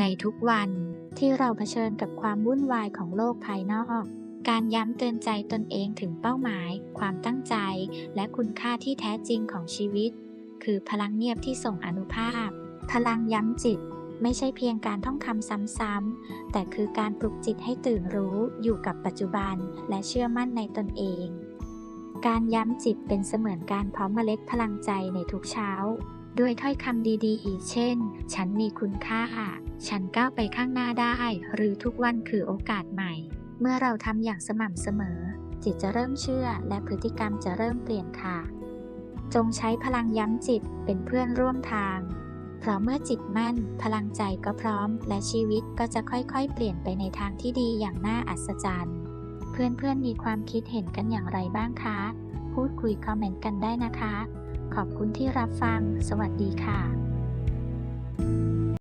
ในทุกวันที่เราเผชิญกับความวุ่นวายของโลกภายนอก การย้ำเตือนใจตนเองถึงเป้าหมาย ความตั้งใจ และคุณค่าที่แท้จริงของชีวิต คือพลังเงียบที่ส่งอนุภาพ พลังย้ำจิต ไม่ใช่เพียงการท่องคำซ้ำๆ แต่คือการปลุกจิตให้ตื่นรู้อยู่กับปัจจุบัน และเชื่อมั่นในตนเอง การย้ำจิตเป็นเสมือนการเพาะเมล็ดพลังใจในทุกเช้า ด้วยถ้อยคำดีๆ อีเช่น ฉันมีคุณค่า ฉันก้าวไปข้างหน้าได้ หรือทุกวันคือโอกาสใหม่ เมื่อเราทำอย่างสม่ำเสมอ จิตจะเริ่มเชื่อและพฤติกรรมจะเริ่มเปลี่ยนค่ะ จงใช้พลังย้ำจิตเป็นเพื่อนร่วมทาง เพราะเมื่อจิตมั่น พลังใจก็พร้อม และชีวิตก็จะค่อยๆ เปลี่ยนไปในทางที่ดีอย่างน่าอัศจรรย์ เพื่อนๆ มีความคิดเห็นกันอย่างไรบ้างคะ พูดคุยคอมเมนต์กันได้นะคะ ขอบคุณที่รับฟัง สวัสดีค่ะ